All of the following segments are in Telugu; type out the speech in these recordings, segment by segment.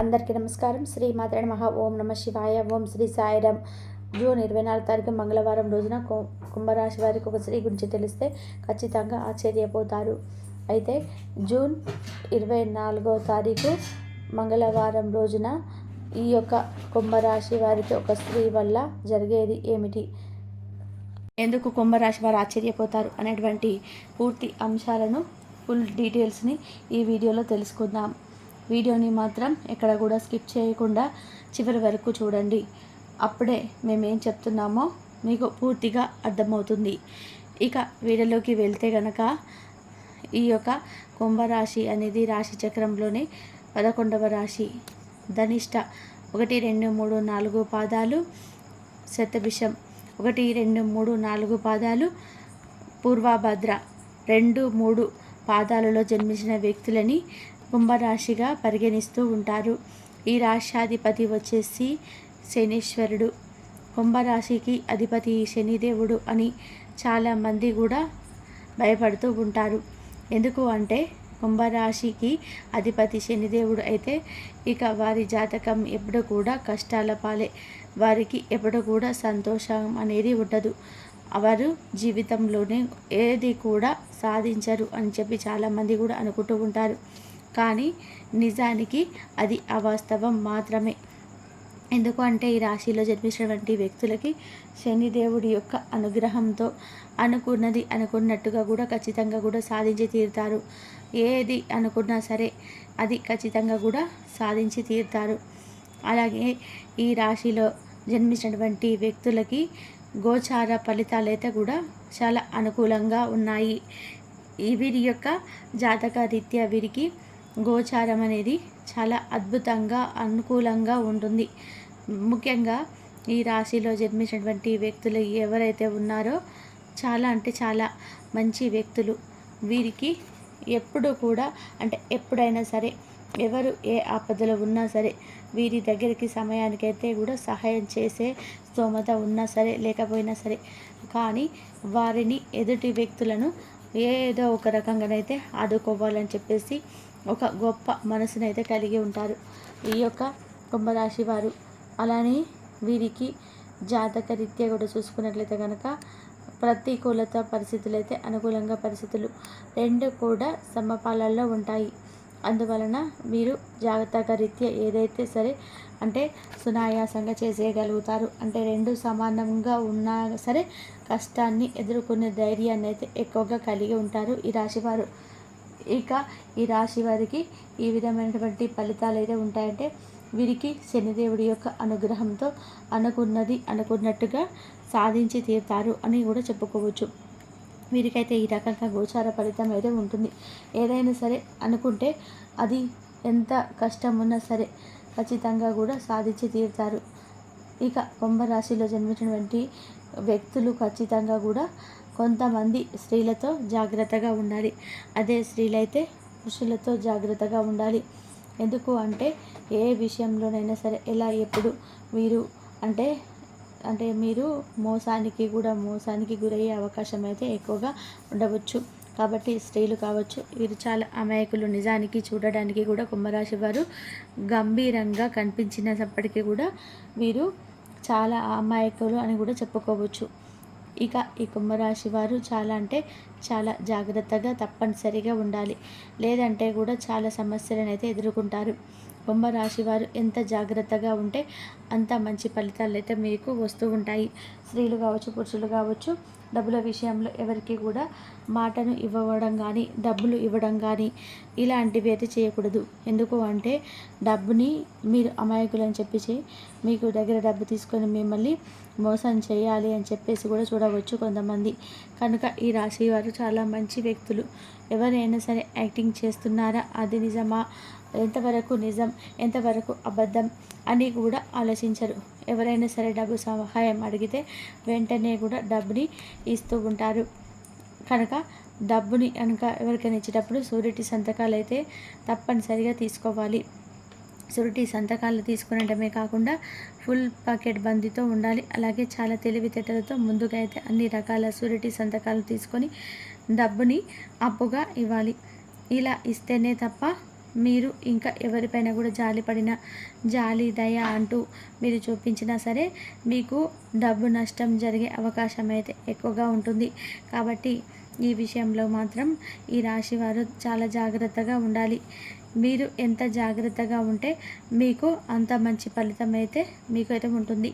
అందరికీ నమస్కారం. శ్రీ మాత్ర మహా ఓం నమ శివాయ. ఓం శ్రీ సాయిరామ్ జూన్ ఇరవై నాలుగు తారీఖు మంగళవారం రోజున కుంభరాశి వారికి ఒక స్త్రీ గురించి తెలిస్తే ఖచ్చితంగా ఆశ్చర్యపోతారు. అయితే జూన్ ఇరవై నాలుగో తారీఖు మంగళవారం రోజున ఈ యొక్క కుంభరాశి వారికి ఒక స్త్రీ వల్ల జరిగేది ఏమిటి? ఎందుకు కుంభరాశి వారు ఆశ్చర్యపోతారు అనేటువంటి పూర్తి అంశాలను ఫుల్ డీటెయిల్స్ని ఈ వీడియోలో తెలుసుకుందాం. వీడియోని మాత్రం ఎక్కడ కూడా స్కిప్ చేయకుండా చివరి వరకు చూడండి. అప్పుడే మేమేం చెప్తున్నామో మీకు పూర్తిగా అర్థమవుతుంది. ఇక వీడియోలోకి వెళ్తే గనక ఈ యొక్క కుంభరాశి అనేది రాశి చక్రంలోని పదకొండవ రాశి. ధనిష్ట ఒకటి రెండు మూడు నాలుగు పాదాలు. శతభిషం ఒకటి రెండు మూడు నాలుగు పాదాలు. పూర్వభద్ర రెండు మూడు పాదాలలో జన్మించిన వ్యక్తులని కుంభరాశిగా పరిగణిస్తూ ఉంటారు. ఈ రాశ్యాధిపతి వచ్చేసి శనీశ్వరుడు. కుంభరాశికి అధిపతి శనిదేవుడు అని చాలామంది కూడా భయపడుతూ ఉంటారు. ఎందుకు అంటే కుంభరాశికి అధిపతి శనిదేవుడు అయితే ఇక వారి జాతకం ఎప్పుడు కూడా కష్టాల పాలే. వారికి ఎప్పుడు కూడా సంతోషం అనేది ఉండదు. వారు జీవితంలోనే ఏది కూడా సాధించరు అని చెప్పి చాలామంది కూడా అనుకుంటూ ఉంటారు. కానీ నిజానికి అది అవాస్తవం మాత్రమే. ఎందుకు అంటే ఈ రాశిలో జన్మించినటువంటి వ్యక్తులకి శనిదేవుడి యొక్క అనుగ్రహంతో అనుకున్నది అనుకున్నట్టుగా కూడా ఖచ్చితంగా కూడా సాధించి తీరుతారు. ఏది అనుకున్నా సరే అది ఖచ్చితంగా కూడా సాధించి తీరుతారు. అలాగే ఈ రాశిలో జన్మించినటువంటి వ్యక్తులకి గోచార ఫలితాలైతే కూడా చాలా అనుకూలంగా ఉన్నాయి. వీరి యొక్క జాతక రీత్యా వీరికి గోచారం అనేది చాలా అద్భుతంగా అనుకూలంగా ఉంటుంది. ముఖ్యంగా ఈ రాశిలో జన్మించినటువంటి వ్యక్తులు ఎవరైతే ఉన్నారో చాలా అంటే చాలా మంచి వ్యక్తులు. వీరికి ఎప్పుడు కూడా అంటే ఎప్పుడైనా సరే ఎవరు ఏ ఆపదలో ఉన్నా సరే వీరి దగ్గరికి సమయానికైతే కూడా సహాయం చేసే స్తోమత ఉన్నా సరే లేకపోయినా సరే కానీ వారిని ఎదుటి వ్యక్తులను ఏదో ఒక రకంగానైతే ఆదుకోవాలని చెప్పేసి ఒక గొప్ప మనసునైతే కలిగి ఉంటారు. ఈ యొక్క కుంభరాశి వారు. అలానే వీరికి జాతక రీత్యా కూడా చూసుకున్నట్లయితే కనుక ప్రతికూలత పరిస్థితులు అయితే అనుకూలంగా పరిస్థితులు రెండు కూడా సమపాలల్లో ఉంటాయి. అందువలన మీరు జాగ్రత్తగా రీత్యా ఏదైతే సరే అంటే సునాయాసంగా చేసేయగలుగుతారు. అంటే రెండు సమానంగా ఉన్నా సరే కష్టాన్ని ఎదుర్కొనే ధైర్యాన్ని అయితే ఎక్కువగా కలిగి ఉంటారు ఈ రాశివారు ఇక ఈ రాశి వారికి ఈ విధమైనటువంటి ఫలితాలు అయితే ఉంటాయంటే వీరికి శనిదేవుడి యొక్క అనుగ్రహంతో అనుకున్నది అనుకున్నట్టుగా సాధించి తీరుతారు అని కూడా చెప్పుకోవచ్చు. వీరికైతే ఈ రకంగా గోచార ఫలితం అయితే ఉంటుంది. ఏదైనా సరే అనుకుంటే అది ఎంత కష్టం ఉన్నా సరే ఖచ్చితంగా కూడా సాధించి తీరుతారు. ఇక కుంభరాశిలో జన్మించినటువంటి వ్యక్తులు ఖచ్చితంగా కూడా కొంతమంది స్త్రీలతో జాగ్రత్తగా ఉండాలి. అదే స్త్రీలైతే పురుషులతో జాగ్రత్తగా ఉండాలి. ఎందుకు అంటే ఏ విషయంలోనైనా సరే ఎలా ఎప్పుడు మీరు అంటే అంటే మీరు మోసానికి కూడా మోసానికి గురయ్యే అవకాశం అయితే ఎక్కువగా ఉండవచ్చు. కాబట్టి స్త్రీలు కావచ్చు వీరు చాలా అమాయకులు. నిజానికి చూడడానికి కూడా కుంభరాశి వారు గంభీరంగా కనిపించినప్పటికీ కూడా వీరు చాలా అమాయకులు అని కూడా చెప్పుకోవచ్చు. ఇక ఈ కుంభరాశి వారు చాలా అంటే చాలా జాగ్రత్తగా తప్పనిసరిగా ఉండాలి. లేదంటే కూడా చాలా సమస్యలను అయితే ఎదుర్కొంటారు. కుంభరాశి వారు ఎంత జాగ్రత్తగా ఉంటే అంత మంచి ఫలితాలు అయితే మీకు వస్తూ ఉంటాయి. స్త్రీలు కావచ్చు పురుషులు కావచ్చు డబ్బుల విషయంలో ఎవరికి కూడా మాటను ఇవ్వడం కానీ డబ్బులు ఇవ్వడం కానీ ఇలాంటివి అయితే చేయకూడదు. ఎందుకు అంటే డబ్బుని మీరు అమాయకులని చెప్పి చెప్పేసి మీకు దగ్గర డబ్బు తీసుకొని మిమ్మల్ని మోసం చేయాలి అని చెప్పేసి కూడా చూడవచ్చు కొంతమంది. కనుక ఈ రాశి వారు చాలా మంచి వ్యక్తులు. ఎవరైనా సరే యాక్టింగ్ చేస్తున్నారా? అది నిజమా? ఎంతవరకు నిజం ఎంతవరకు అబద్ధం అని కూడా ఆలోచించరు. ఎవరైనా సరే డబ్బు సహాయం అడిగితే వెంటనే కూడా డబ్బుని ఇస్తూ ఉంటారు. కనుక డబ్బుని కనుక ఎవరికైనా ఇచ్చేటప్పుడు సూరిటీ సంతకాలు అయితే తప్పనిసరిగా తీసుకోవాలి. సూరిటీ సంతకాలు తీసుకునడమే కాకుండా ఫుల్ పాకెట్ బందీతో ఉండాలి. అలాగే చాలా తెలివితేటలతో ముందుగా అయితే అన్ని రకాల సూరిటీ సంతకాలు తీసుకొని డబ్బుని అప్పుగా ఇవ్వాలి. ఇలా ఇస్తేనే తప్ప మీరు ఇంకా ఎవరిపైన కూడా జాలి పడిన జాలి దయ అంటూ మీరు చూపించినా సరే మీకు డబ్బు నష్టం జరిగే అవకాశం అయితే ఎక్కువగా ఉంటుంది. కాబట్టి ఈ విషయంలో మాత్రం ఈ రాశి వారు చాలా జాగ్రత్తగా ఉండాలి. మీరు ఎంత జాగ్రత్తగా ఉంటే మీకు అంత మంచి ఫలితం అయితే మీకు అయితే ఉంటుంది.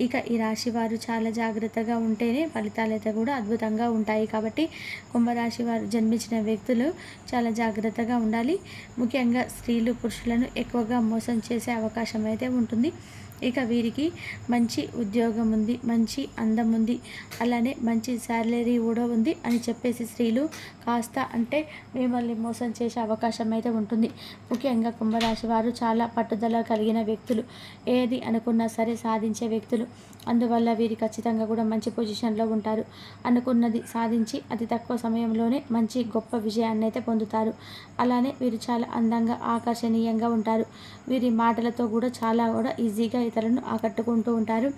ఇక ఈ రాశి వారు చాలా జాగ్రత్తగా ఉంటేనే ఫలితాలు అయితే కూడా అద్భుతంగా ఉంటాయి. కాబట్టి కుంభరాశి వారు జన్మించిన వ్యక్తులు చాలా జాగ్రత్తగా ఉండాలి. ముఖ్యంగా స్త్రీలు పురుషులను ఎక్కువగా మోసం చేసే అవకాశం అయితే ఉంటుంది. ఇక వీరికి మంచి ఉద్యోగం ఉంది మంచి అందం ఉంది అలానే మంచి శాలరీ కూడా ఉంది అని చెప్పేసి స్త్రీలు కాస్త అంటే మిమ్మల్ని మోసం చేసే అవకాశం అయితే ఉంటుంది. ముఖ్యంగా కుంభరాశి వారు చాలా పట్టుదల కలిగిన వ్యక్తులు. ఏది అనుకున్నా సరే సాధించే వ్యక్తులు. అందువల్ల వీరి ఖచ్చితంగా కూడా మంచి పొజిషన్లో ఉంటారు. అనుకున్నది సాధించి అతి తక్కువ సమయంలోనే మంచి గొప్ప విజయాన్ని అయితే పొందుతారు. అలానే వీరు చాలా అందంగా ఆకర్షణీయంగా ఉంటారు. వీరి మాటలతో కూడా చాలా కూడా ఈజీగా ఇతరులను ఆకట్టుకుంటూ ఉంటారు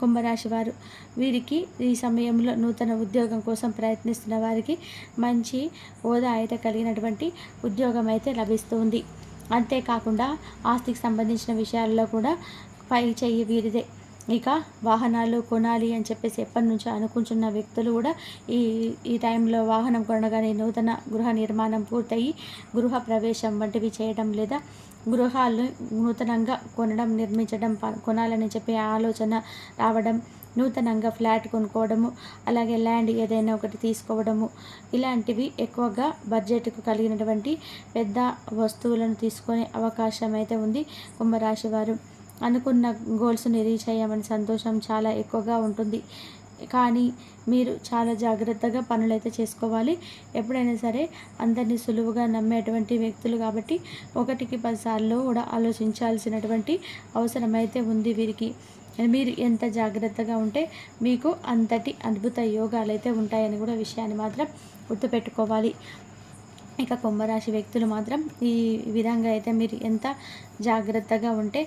కుంభరాశి వారు. వీరికి ఈ సమయంలో నూతన ఉద్యోగం కోసం ప్రయత్నిస్తున్న వారికి మంచి హోదా అయితే కలిగినటువంటి ఉద్యోగం అయితే లభిస్తుంది. అంతేకాకుండా ఆస్తికి సంబంధించిన విషయాల్లో కూడా పై చెయ్యి వీరిదే. ఇక వాహనాలు కొనాలి అని చెప్పేసి ఎప్పటి నుంచో అనుకుంటున్న వ్యక్తులు కూడా ఈ ఈ టైంలో వాహనం కొనగానే నూతన గృహ నిర్మాణం పూర్తయి గృహ ప్రవేశం వంటివి చేయడం లేదా గృహాలు నూతనంగా కొనడం నిర్మించడం కొనాలని చెప్పి ఆలోచన రావడం నూతనంగా ఫ్లాట్ కొనుక్కోవడము అలాగే ల్యాండ్ ఏదైనా ఒకటి తీసుకోవడము ఇలాంటివి ఎక్కువగా బడ్జెట్కు కలిగినటువంటి పెద్ద వస్తువులను తీసుకునే అవకాశం అయితే ఉంది కుంభరాశి వారు. అనుకున్న గోల్స్ని రీచ్ అయ్యామని సంతోషం చాలా ఎక్కువగా ఉంటుంది. కానీ మీరు చాలా జాగ్రత్తగా పనులైతే చేసుకోవాలి. ఎప్పుడైనా సరే అందరినీ సులువుగా నమ్మేటువంటి వ్యక్తులు కాబట్టి ఒకటికి పదిసార్లు కూడా ఆలోచించాల్సినటువంటి అవసరమైతే ఉంది వీరికి. మీరు ఎంత జాగ్రత్తగా ఉంటే మీకు అంతటి అద్భుత యోగాలు అయితే ఉంటాయని కూడా విషయాన్ని మాత్రం గుర్తుపెట్టుకోవాలి. ఇక కుంభరాశి వ్యక్తులు మాత్రం ఈ విధంగా అయితే మీరు ఎంత జాగ్రత్తగా ఉంటే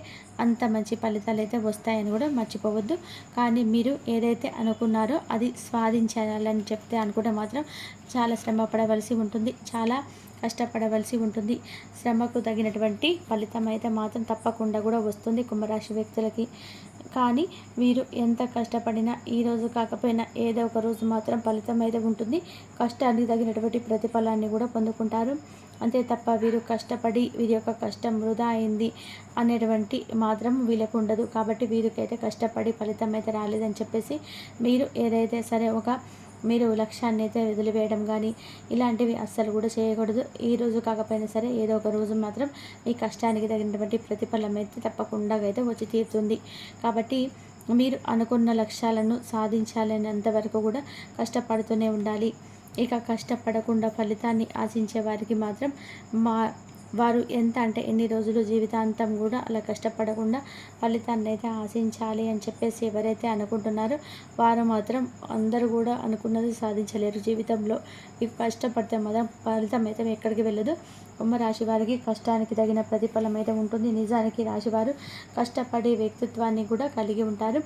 అంత మంచి ఫలితాలు అయితే వస్తాయని కూడా మర్చిపోవద్దు. కానీ మీరు ఏదైతే అనుకున్నారో అది స్వాధించాలని చెప్తే అనుకుంటే మాత్రం చాలా శ్రమ పడవలసి ఉంటుంది. చాలా కష్టపడవలసి ఉంటుంది. శ్రమకు తగినటువంటి ఫలితం అయితే మాత్రం తప్పకుండా కూడా వస్తుంది కుంభరాశి వ్యక్తులకి. కానీ మీరు ఎంత కష్టపడినా ఈరోజు కాకపోయినా ఏదో ఒక రోజు మాత్రం ఫలితం అయితే ఉంటుంది. కష్టానికి తగినటువంటి ప్రతిఫలాన్ని కూడా పొందుకుంటారు. అంతే తప్ప వీరు కష్టపడి వీరి యొక్క కష్టం వృధా అయింది అనేటువంటి మాత్రం వీళ్ళకు ఉండదు. కాబట్టి వీరికైతే కష్టపడి ఫలితం అయితే రాలేదని చెప్పేసి మీరు ఏదైతే సరే ఒక మీరు లక్ష్యాన్ని అయితే వదిలివేయడం కానీ ఇలాంటివి అస్సలు కూడా చేయకూడదు. ఈ రోజు కాకపోయినా సరే ఏదో ఒక రోజు మాత్రం మీ కష్టానికి తగినటువంటి ప్రతిఫలం అయితే తప్పకుండా అయితే వచ్చి తీరుతుంది. కాబట్టి మీరు అనుకున్న లక్ష్యాలను సాధించాలనేంత వరకు కూడా కష్టపడుతూనే ఉండాలి. ఇక కష్టపడకుండా ఫలితాన్ని ఆశించే వారికి మాత్రం మా వారు ఎంత అంటే ఎన్ని రోజులు జీవితాంతం కూడా అలా కష్టపడకుండా ఫలితాన్ని అయితే ఆశించాలి అని చెప్పేసి ఎవరైతే అనుకుంటున్నారో వారు మాత్రం అందరూ కూడా అనుకున్నది సాధించలేరు. జీవితంలో ఇవి కష్టపడితే మాత్రం ఫలితం అయితే ఎక్కడికి వెళ్ళదు. కుంభరాశి వారికి కష్టానికి తగిన ప్రతిఫలం అయితే ఉంటుంది. నిజానికి రాశివారు కష్టపడే వ్యక్తిత్వాన్ని కూడా కలిగి ఉంటారు.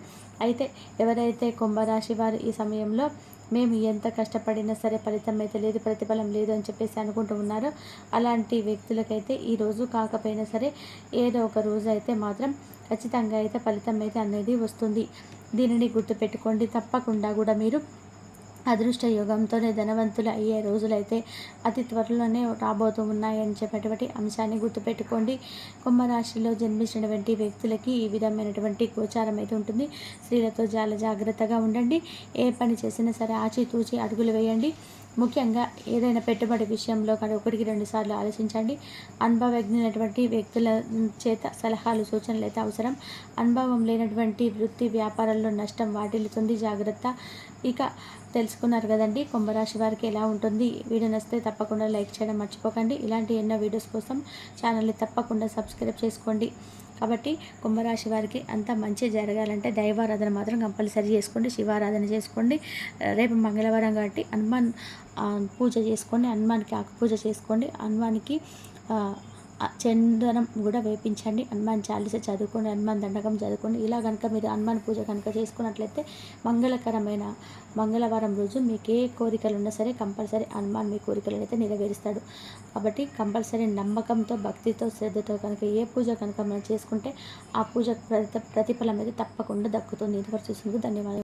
అయితే ఎవరైతే కుంభరాశి వారు ఈ సమయంలో మేము ఎంత కష్టపడినా సరే ఫలితం అయితే లేదు ప్రతిఫలం లేదు అని చెప్పేసి అనుకుంటూ ఉన్నారు. అలాంటి వ్యక్తులకైతే ఈరోజు కాకపోయినా సరే ఏదో ఒక రోజు అయితే మాత్రం ఖచ్చితంగా అయితే ఫలితం అయితే అనేది వస్తుంది. దీనిని గుర్తుపెట్టుకోండి. తప్పకుండా కూడా మీరు అదృష్ట యుగంతోనే ధనవంతులు అయ్యే రోజులైతే అతి త్వరలోనే రాబోతూ ఉన్నాయని చెప్పేటువంటి అంశాన్ని గుర్తుపెట్టుకోండి. కుంభరాశిలో జన్మించినటువంటి వ్యక్తులకి ఈ విధమైనటువంటి గోచారం అయితే ఉంటుంది. స్త్రీలతో చాలా జాగ్రత్తగా ఉండండి. ఏ పని చేసినా సరే ఆచితూచి అడుగులు వేయండి. ముఖ్యంగా ఏదైనా పెట్టుబడి విషయంలో కానీ ఒకటికి రెండు సార్లు ఆలోచించండి. అనుభవజ్ఞైనటువంటి వ్యక్తుల చేత సలహాలు సూచనలు అయితే అవసరం. అనుభవం లేనటువంటి వృత్తి వ్యాపారాల్లో నష్టం వాటిల్లుతుంది. జాగ్రత్త ఇక తెలుసుకున్నారు కదండి కుంభరాశి వారికి ఎలా ఉంటుంది? వీడియో నచ్చితే తప్పకుండా లైక్ చేయడం మర్చిపోకండి. ఇలాంటి ఎన్నో వీడియోస్ కోసం ఛానల్ని తప్పకుండా సబ్స్క్రైబ్ చేసుకోండి. కాబట్టి కుంభరాశి వారికి అంత మంచి జరగాలంటే దైవారాధన మాత్రం కంపల్సరీ చేసుకోండి శివారాధన చేసుకోండి. రేపు మంగళవారం కాబట్టి హనుమాన్ పూజ చేసుకోండి హనుమాన్కి ఆకు పూజ చేసుకోండి. హనుమాన్కి చందనం కూడా వేపించండి. హనుమాన్ చాలీస చదువుకోండి హనుమాన్ దండకం చదువుకోండి. ఇలా కనుక మీరు హనుమాన్ పూజ కనుక చేసుకున్నట్లయితే మంగళకరమైన మంగళవారం రోజు మీకు ఏ కోరికలు ఉన్నా సరే కంపల్సరీ హనుమాన్ మీ కోరికలు అయితే నెరవేరుస్తాడు. కాబట్టి కంపల్సరీ నమ్మకంతో భక్తితో శ్రద్ధతో కనుక ఏ పూజ కనుక మనం చేసుకుంటే ఆ పూజ ప్రతి ప్రతిఫలం అయితే తప్పకుండా దక్కుతుంది. ఇదివరకు చూసినందుకు ధన్యవాదాలు.